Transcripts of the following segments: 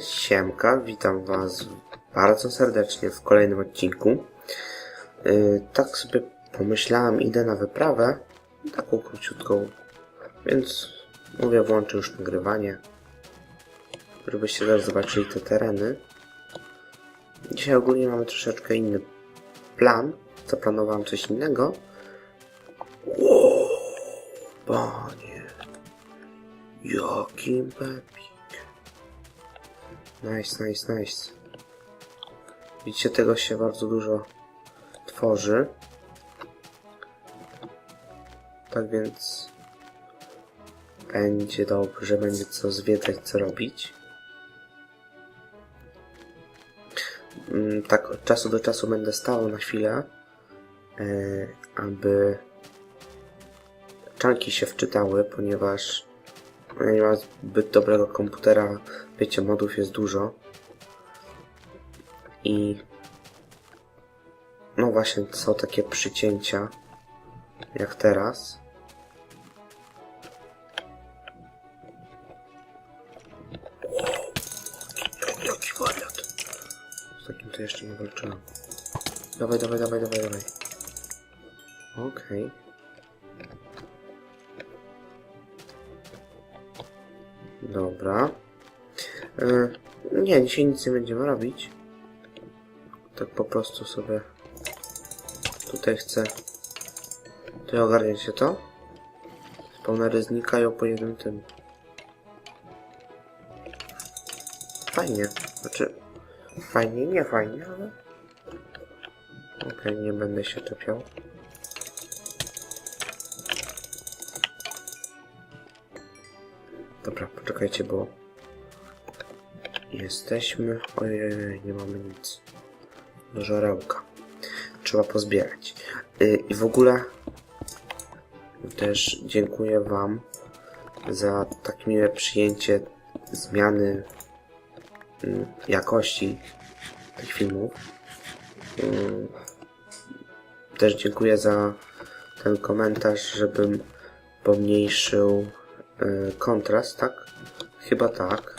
Siemka, witam Was bardzo serdecznie w kolejnym odcinku. E, Tak sobie pomyślałem, idę na wyprawę, taką króciutką, więc mówię, włączę już nagrywanie, żebyście też zobaczyli te tereny. Dzisiaj ogólnie mamy troszeczkę inny plan, zaplanowałem coś innego. Wow, panie, jaki pepik. Nice, nice, nice. Widzicie, tego się bardzo dużo tworzy. Tak więc będzie dobrze, będzie co zwiedzać, co robić. Mm, Tak od czasu do czasu będę stał na chwilę, aby czanki się wczytały, ponieważ nie mam zbyt dobrego komputera, wiecie, modów jest dużo. I no właśnie są takie przycięcia, jak teraz. Jaki wariat. Z takim to jeszcze nie walczyłem. Dawaj, dawaj, dawaj, dawaj, dawaj. Okej. Dobra. E, nie, dzisiaj nic nie będziemy robić. Tak po prostu sobie tutaj chcę. Ty ogarniecie to? Spawnery znikają po jednym tym. Fajnie. Znaczy, fajnie, nie fajnie, ale... Okej, nie będę się czepiał. Dobra, poczekajcie, bo jesteśmy. Ojej, nie mamy nic. Do żarełka. Trzeba pozbierać. Yy, I w ogóle też dziękuję Wam za tak miłe przyjęcie zmiany mm, jakości tych filmów. Yy, Też dziękuję za ten komentarz, żebym pomniejszył y, kontrast, tak? Chyba tak.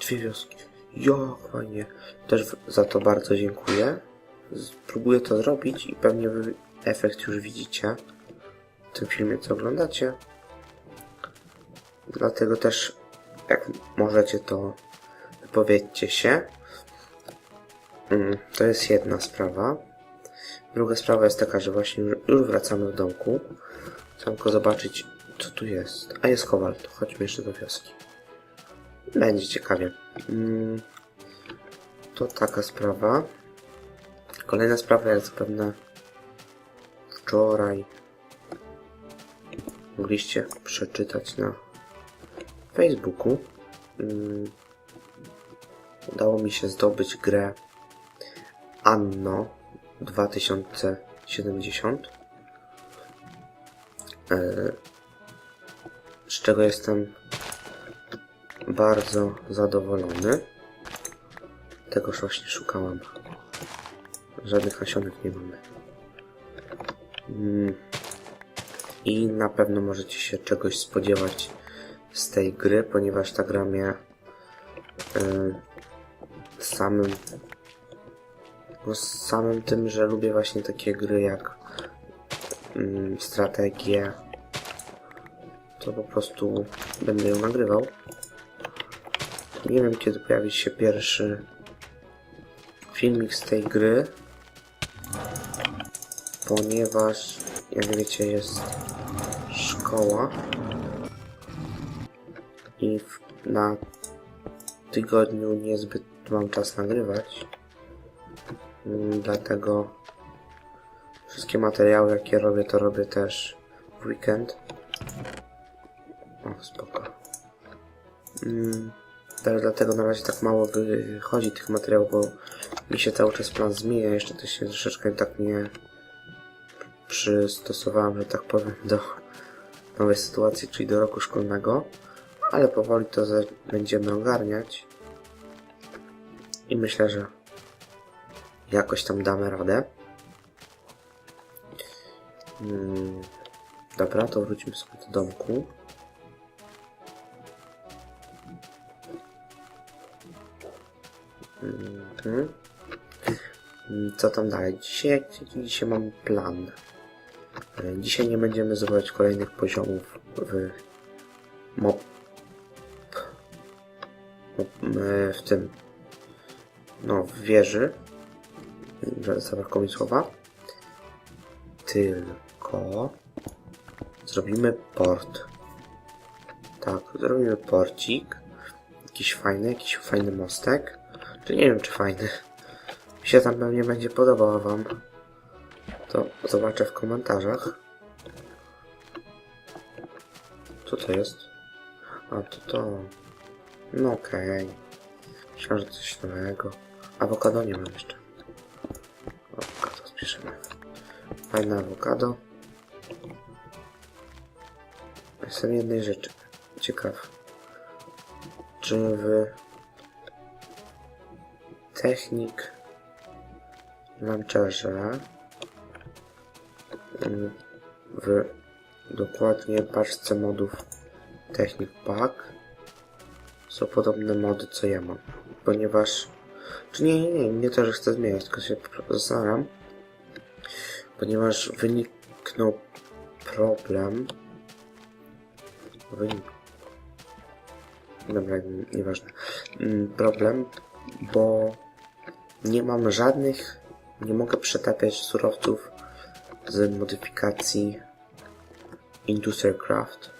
Dwie wioski. Jo, fajnie. Też za to bardzo dziękuję. Spróbuję to zrobić i pewnie wy efekt już widzicie w tym filmie, co oglądacie. Dlatego też, jak możecie, to wypowiedzcie się. Mm, To jest jedna sprawa. Druga sprawa jest taka, że właśnie już wracamy do domku. Chcę tylko zobaczyć, co tu jest. A jest kowal, to chodźmy jeszcze do wioski. Będzie ciekawie. Mm, to taka sprawa. Kolejna sprawa, jak zapewne wczoraj mogliście przeczytać na Facebooku. Mm, udało mi się zdobyć grę Anno 2070. E, z czego jestem bardzo zadowolony. Tegoż właśnie szukałam. Żadnych nasionek nie mamy. Mm. I na pewno możecie się czegoś spodziewać z tej gry, ponieważ ta gra mnie y, samym no z samym tym, że lubię właśnie takie gry jak mm, strategie, to po prostu będę ją nagrywał. Nie wiem kiedy pojawi się pierwszy filmik z tej gry, ponieważ jak wiecie jest szkoła i w, na tygodniu niezbyt mam czas nagrywać. Mm, Dlatego wszystkie materiały jakie robię to robię też w weekend. Spoko. Mm, też dlatego na razie tak mało wychodzi tych materiałów, bo mi się cały czas plan zmienia. Jeszcze to się troszeczkę tak nie przystosowałem, że tak powiem, do nowej sytuacji, czyli do roku szkolnego. Ale powoli to będziemy ogarniać. I myślę, że jakoś tam damy radę. Mm, dobra, to wrócimy sobie do domku. Mhm. Co tam dalej? Dzisiaj, dzisiaj mam plan. E, Dzisiaj nie będziemy zdobywać kolejnych poziomów w mob e, w tym... No, w wieży. Zabrakło mi słowa. Tylko... Zrobimy port. Tak, zrobimy porcik. Jakiś fajny, jakiś fajny mostek. Czy nie wiem, czy fajny. Mi się tam pewnie będzie podobał a wam. To zobaczę w komentarzach. Co to jest? A, to to... No okej. Myślałem, że coś nowego. Awokado nie mam jeszcze. Awokado spieszymy. Fajne awokado. Jestem jednej rzeczy ciekaw. Czy w technik launcherze. Mm, w dokładnie paczce modów Technic Pack są podobne mody co ja mam, ponieważ czy nie, nie, nie, nie to, że chcę zmieniać, tylko się zastanawiam, ponieważ wyniknął problem. Wynik Dobra, nieważne. Mm, Problem, bo nie mam żadnych, nie mogę przetapiać surowców z modyfikacji Industrialcraft.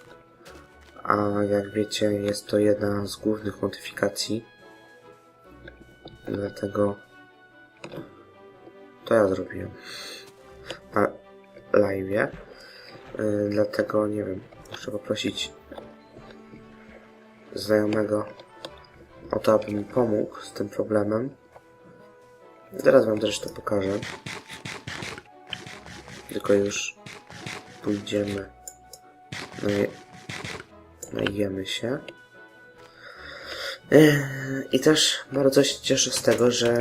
A jak wiecie, jest to jedna z głównych modyfikacji. Dlatego to ja zrobiłem na live. Yy, dlatego nie wiem, muszę poprosić znajomego o to, aby mi pomógł z tym problemem. Zaraz wam też to pokażę. Tylko już pójdziemy. Naje, najemy się. I też bardzo się cieszę z tego, że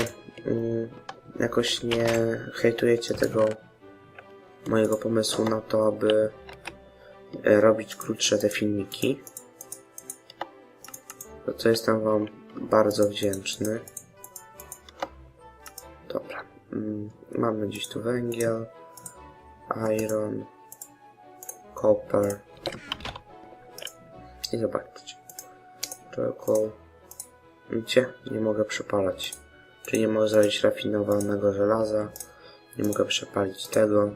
mm, jakoś nie hejtujecie tego mojego pomysłu na to, aby e, robić krótsze te filmiki. Co jestem Wam bardzo wdzięczny. Mm, Mamy gdzieś tu węgiel, iron, copper. I zobaczcie. Charcoal. Widzicie? Nie mogę przepalać. Czyli nie mogę zrobić rafinowanego żelaza. Nie mogę przepalić tego.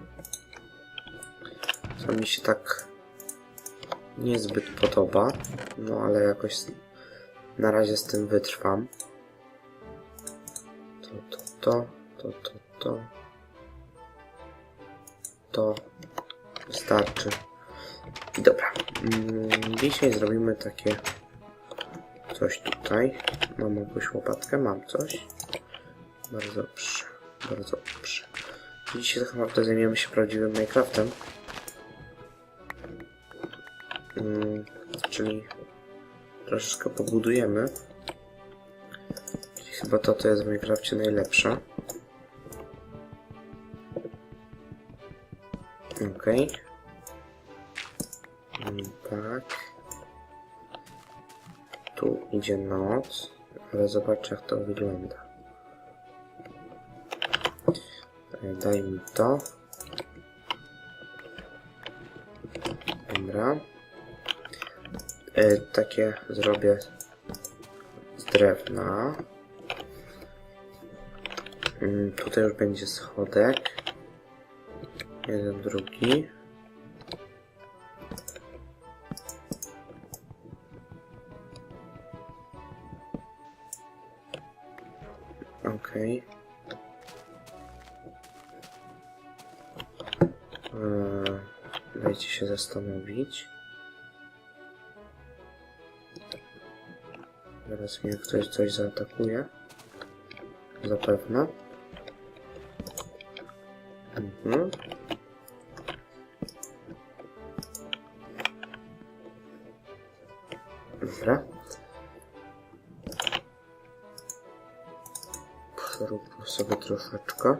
Co mi się tak niezbyt podoba. No ale jakoś na razie z tym wytrwam. To, to, to, to, to, to. To wystarczy. I dobra. Mm, Dzisiaj zrobimy takie coś tutaj. Mam jakąś łopatkę, mam coś. Bardzo dobrze, bardzo dobrze. Dzisiaj tak naprawdę zajmiemy się prawdziwym Minecraftem. Mm, czyli troszeczkę pobudujemy. Chyba to, to jest w Minecrafcie najlepsze. Okej. Mm, Tak. Tu idzie noc, ale zobaczę jak to wygląda. Daj mi to. Dobra. E, takie zrobię z drewna. Mm, tutaj już będzie schodek. Jeden, drugi. Okej. Eee, Dajcie się zastanowić. Zaraz mnie ktoś coś zaatakuje. Zapewne. Mhm. Dobra. Przeróbmy sobie troszeczkę.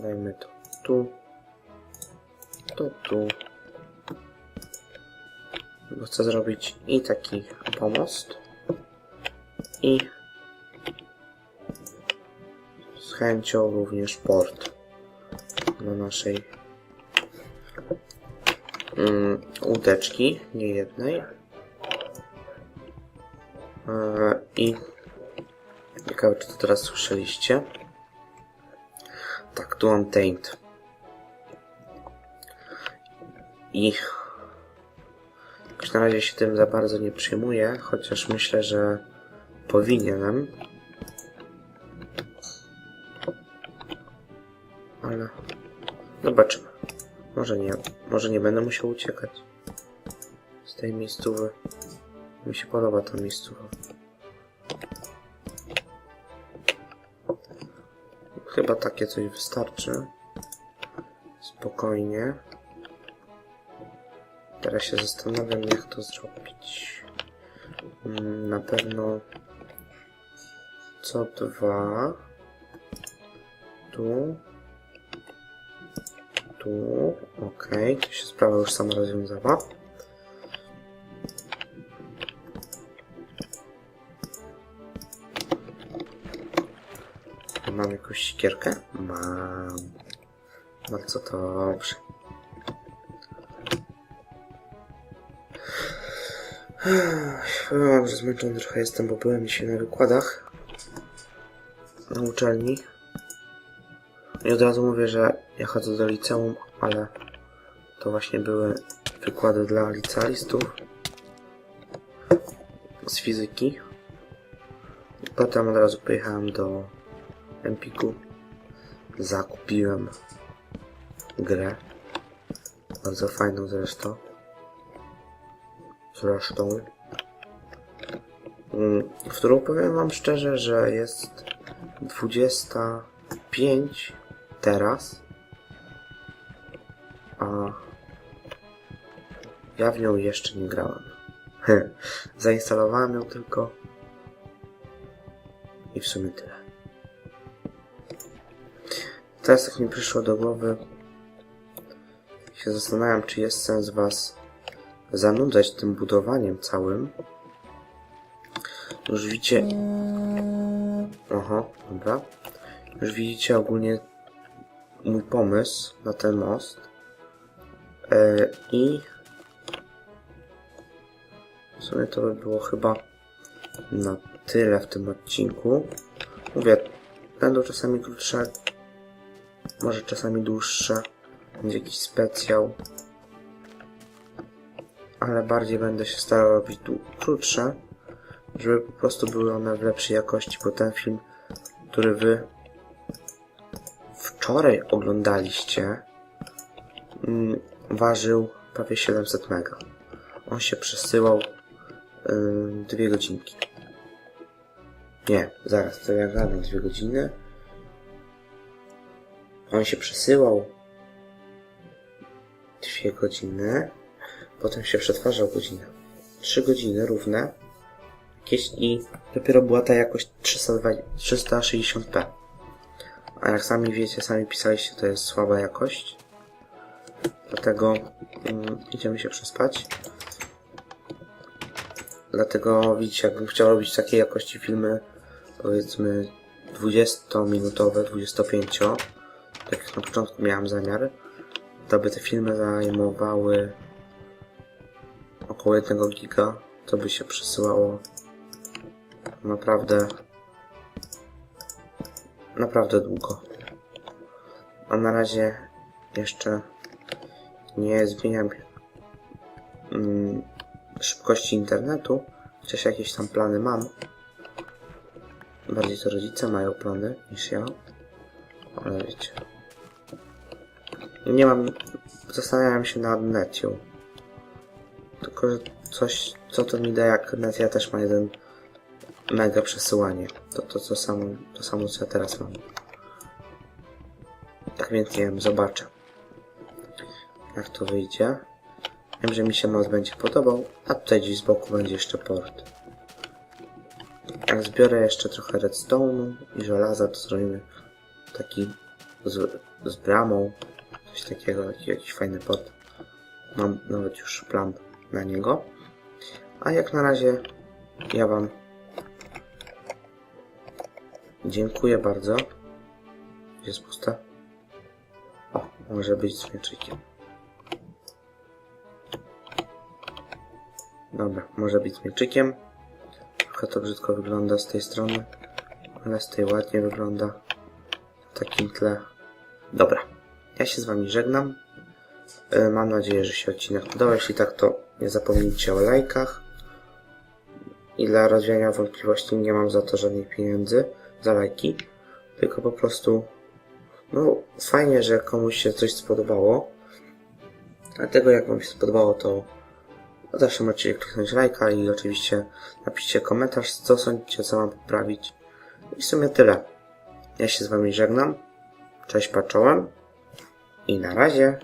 Dajmy to tu. To tu. Bo chcę zrobić i taki pomost. I z chęcią również port na naszej mm, łódeczki, nie jednej. E, I ciekawe, czy to teraz słyszeliście. Tak, tu mam taint. I na razie się tym za bardzo nie przejmuję, chociaż myślę, że powinienem. Ale zobaczymy. Może nie, może nie będę musiał uciekać z tej miejscowy. Mi się podoba ta miejscowa. Chyba takie coś wystarczy. Spokojnie. Teraz się zastanawiam, jak to zrobić. Na pewno co dwa. Tu. Tu. Okej, tu się sprawa już sama rozwiązała. Mam jakąś sikierkę? Mam. Bardzo dobrze. Ech, Powiem, że zmęczony trochę jestem, bo byłem dzisiaj na wykładach na uczelni. I od razu mówię, że ja chodzę do liceum, ale to właśnie były wykłady dla licealistów z fizyki. Potem od razu pojechałem do Empiku. Zakupiłem grę. Bardzo fajną zresztą. Zresztą. Mm, W którą powiem wam szczerze, że jest 25 teraz. A ja w nią jeszcze nie grałem. Zainstalowałem ją tylko. I w sumie tyle. Teraz tak mi przyszło do głowy. Się zastanawiam, czy jest sens was zanudzać tym budowaniem całym. Już widzicie. Aha, dobra. Już widzicie ogólnie mój pomysł na ten most. E, I w sumie to by było chyba na tyle w tym odcinku. Mówię, będą czasami krótsze, może czasami dłuższe. Będzie jakiś specjał. Ale bardziej będę się starał robić krótsze, żeby po prostu były one w lepszej jakości, bo ten film, który wy wczoraj oglądaliście, mm, ważył prawie 700 mega. On się przesyłał ym, dwie godzinki. Nie, zaraz, to ja gadam dwie godziny. On się przesyłał dwie godziny, potem się przetwarzał godzinę. Trzy godziny równe. Jakieś i dopiero była ta jakość 320 360p. A jak sami wiecie, sami pisaliście, to jest słaba jakość. Dlatego mm, idziemy się przespać. Dlatego widzicie, jakbym chciał robić takiej jakości filmy, powiedzmy 20-minutowe, 25, tak jak na początku miałem zamiar, to by te filmy zajmowały około 1 giga, to by się przesyłało naprawdę naprawdę długo. A na razie jeszcze nie zmieniam mm, szybkości internetu, chociaż jakieś tam plany mam. Bardziej to rodzice mają plany niż ja, ale wiecie. Nie mam, zastanawiam się nad Netią. Tylko, coś, co to mi da jak Netia też ma jeden mega przesyłanie. To, to, to, samo, to samo, co ja teraz mam. Tak więc nie wiem, zobaczę. Jak to wyjdzie. Wiem, że mi się most będzie podobał, a tutaj gdzieś z boku będzie jeszcze port. Jak zbiorę jeszcze trochę redstone'u i żelaza, to zrobimy taki z, z bramą, coś takiego, jakiś, jakiś fajny pod. Mam nawet już plan na niego. A jak na razie ja Wam dziękuję bardzo. Jest pusta? O, może być z mieczykiem. Dobra, może być z mieczykiem. Trochę to brzydko wygląda z tej strony, ale z tej ładnie wygląda w takim tle. Dobra, ja się z Wami żegnam. E, Mam nadzieję, że się odcinek podobał. Jeśli tak, to nie zapomnijcie o lajkach. I dla rozwiania wątpliwości nie mam za to żadnych pieniędzy za lajki, tylko po prostu no fajnie, że komuś się coś spodobało. Dlatego jak Wam się spodobało, to zawsze możecie kliknąć lajka i oczywiście napiszcie komentarz, co sądzicie, co mam poprawić. I w sumie tyle. Ja się z Wami żegnam. Cześć, patrzołem. I na razie.